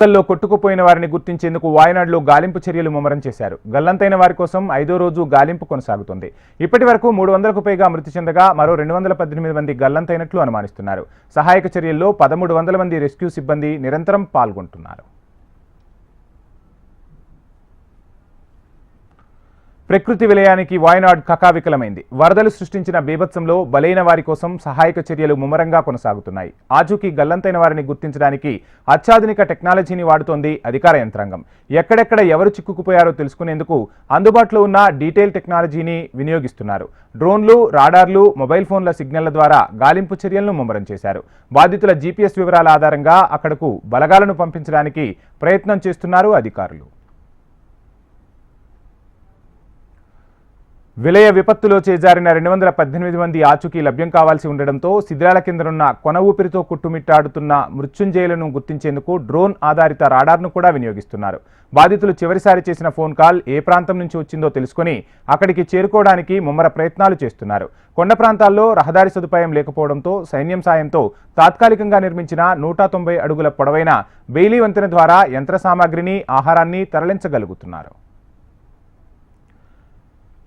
వరదల్లో కొట్టుకుపోయిన వారిని గుర్తించేందుకు వాయనాడులో గాలింపు చర్యలు ముమ్మరం చేశారు. గల్లంతైన వారి కోసం ఐదో రోజు గాలింపు కొనసాగుతుంది. ఇప్పటి వరకు మూడు వందలకు పైగా మృతి చెందగా మరో రెండు వందల పద్దెనిమిది మంది గల్లంతైనట్లు అనుమానిస్తున్నారు. సహాయక చర్యల్లో పదమూడు వందల మంది రెస్క్యూ సిబ్బంది నిరంతరం పాల్గొంటున్నారు. ప్రకృతి విలయానికి వాయనాడ్ కకావికలమైంది. వరదలు సృష్టించిన బీభత్సంలో బలైన వారి కోసం సహాయక చర్యలు ముమ్మరంగా కొనసాగుతున్నాయి. ఆచూకీ గల్లంతైన వారిని గుర్తించడానికి అత్యాధునిక టెక్నాలజీని వాడుతోంది అధికార యంత్రాంగం. ఎక్కడెక్కడ ఎవరు చిక్కుకుపోయారో తెలుసుకునేందుకు అందుబాటులో ఉన్న డీటెయిల్ టెక్నాలజీని వినియోగిస్తున్నారు. డ్రోన్లు రాడార్లు మొబైల్ ఫోన్ల సిగ్నళ్ళ ద్వారా గాలింపు చర్యలను ముమ్మరం చేశారు. బాధితుల జీపీఎస్ వివరాల ఆధారంగా అక్కడకు బలగాలను పంపించడానికి ప్రయత్నం చేస్తున్నారు అధికారులు. విలయ విపత్తులో చేజారిన రెండు వందల పద్దెనిమిది మంది ఆచూకీ లభ్యం కావాల్సి ఉండడంతో శిథిరాల కిందనున్న కొన ఊపిరితో కుట్టుమిట్టాడుతున్న మృత్యుంజయులను గుర్తించేందుకు డ్రోన్ ఆధారిత రాడార్ను కూడా వినియోగిస్తున్నారు. బాధితులు చివరిసారి చేసిన ఫోన్ కాల్ ఏ ప్రాంతం నుంచి వచ్చిందో తెలుసుకొని అక్కడికి చేరుకోవడానికి ముమ్మర ప్రయత్నాలు చేస్తున్నారు. కొండ ప్రాంతాల్లో రహదారి సదుపాయం లేకపోవడంతో సైన్యం సాయంతో తాత్కాలికంగా నిర్మించిన నూట తొంభై అడుగుల పొడవైన బెయిలీ వంతెన ద్వారా యంత్ర సామాగ్రిని ఆహారాన్ని తరలించగలుగుతున్నారు.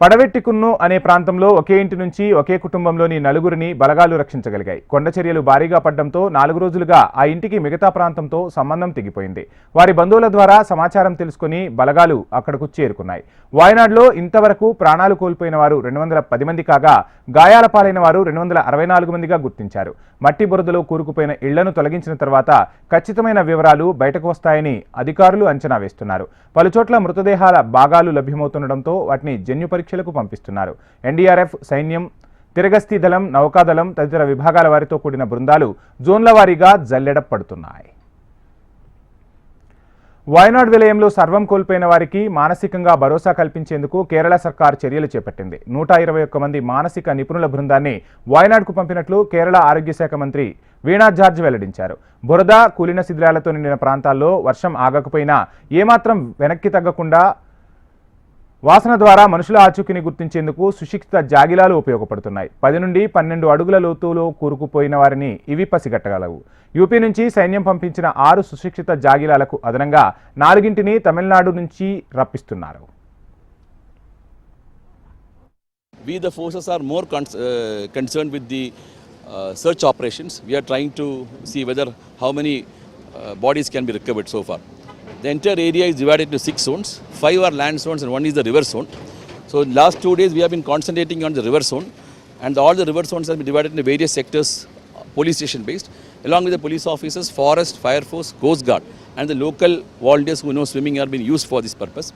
పడవెట్టికున్ను అనే ప్రాంతంలో ఒకే ఇంటి నుంచి ఒకే కుటుంబంలోని నలుగురిని బలగాలు రక్షించగలిగాయి. కొండ చర్యలు భారీగా పడ్డంతో నాలుగు రోజులుగా ఆ ఇంటికి మిగతా ప్రాంతంతో సంబంధం తెగిపోయింది. వారి బంధువుల ద్వారా సమాచారం తెలుసుకుని బలగాలు అక్కడకు చేరుకున్నాయి. వాయనాడులో ఇంతవరకు ప్రాణాలు కోల్పోయిన వారు రెండు వందల పది మంది కాగా గాయాల పాలైన వారు రెండు వందల అరవై నాలుగు మందిగా గుర్తించారు. మట్టి బురదలో కూరుకుపోయిన ఇళ్ళను తొలగించిన తర్వాత ఖచ్చితమైన వివరాలు బయటకు వస్తాయని అధికారులు అంచనా వేస్తున్నారు. పలుచోట్ల మృతదేహాల భాగాలు లభ్యమవుతుండటంతో వాటిని జన్యు పరీక్షలకు పంపిస్తున్నారు. ఎన్డీఆర్ఎఫ్ సైన్యం తిరగస్తీ దళం నౌకాదళం తదితర విభాగాల వారితో కూడిన బృందాలు జోన్ల వారీగా జల్లెడ పడుతున్నాయి వాయనాడ్ విలయంలో సర్వం కోల్పోయిన వారికి మానసికంగా భరోసా కల్పించేందుకు కేరళ సర్కార్ చర్యలు చేపట్టింది. నూట ఇరవై ఒక్క మంది మానసిక నిపుణుల బృందాన్ని వయనాడ్కు పంపినట్లు కేరళ ఆరోగ్య శాఖ మంత్రి వీణా జార్జ్ వెల్లడించారు. బురద కూలిన శిథిలాలతో నిండిన ప్రాంతాల్లో వర్షం ఆగకపోయినా ఏమాత్రం వెనక్కి తగ్గకుండా వాసన ద్వారా మనుషుల ఆచూకీని గుర్తించేందుకు సుశిక్షిత జాగిలాలు ఉపయోగపడుతున్నాయి పది నుండి పన్నెండు అడుగుల లోతులో కూరుకుపోయిన వారిని ఇవి పసిగట్టగలవు యూపీ నుంచి సైన్యం పంపించిన ఆరు సుశిక్షిత జాగిలాలకు అదనంగా నాలుగింటిని తమిళనాడు నుంచి రప్పిస్తున్నారు We, the forces, are more cons- uh, concerned with the uh, search operations. We are trying to see whether how many uh, bodies can be recovered so far. The entire area is divided into six zones. Five are land zones and one is the river zone. So, last two days we have been concentrating on the river zone, and all the river zones have been divided into various sectors, police station based, along with the police officers, forest, fire force, coast guard, and the local volunteers who know swimming are being used for this purpose.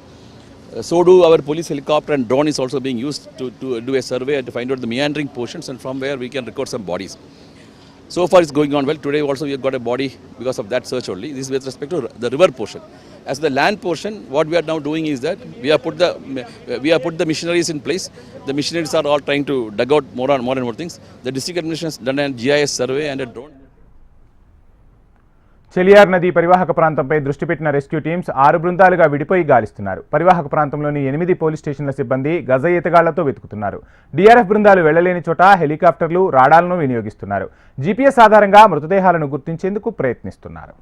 Uh, so do our police helicopter and drone is also being used to, to do a survey and to find out the meandering portions and from where we can record some bodies. So far it's going on well. Today also we have got a body because of that search only. This is with respect to the river portion. As the land portion, what we are now doing is that we have put the we have put the missionaries in place. The missionaries are all trying to dug out more and more and more things. The district administration has done a GIS survey and a drone. చెలియార్ నది పరివాహక ప్రాంతంపై దృష్టి పెట్టిన rescue teams ఆరు బృందాలుగా విడిపోయి గాలిస్తున్నారు. పరివాహక ప్రాంతంలోని ఎనిమిది పోలీస్ స్టేషన్ల సిబ్బంది గజ ఈతగాళ్ళతో వెతుకుతున్నారు. డీఆర్ఎఫ్ బృందాలు వెళ్ళలేని చోట హెలికాప్టర్లు రాడాలను వినియోగిస్తున్నారు. జీపీఎస్ ఆధారంగా మృతదేహాలను గుర్తించేందుకు ప్రయత్నిస్తున్నారు.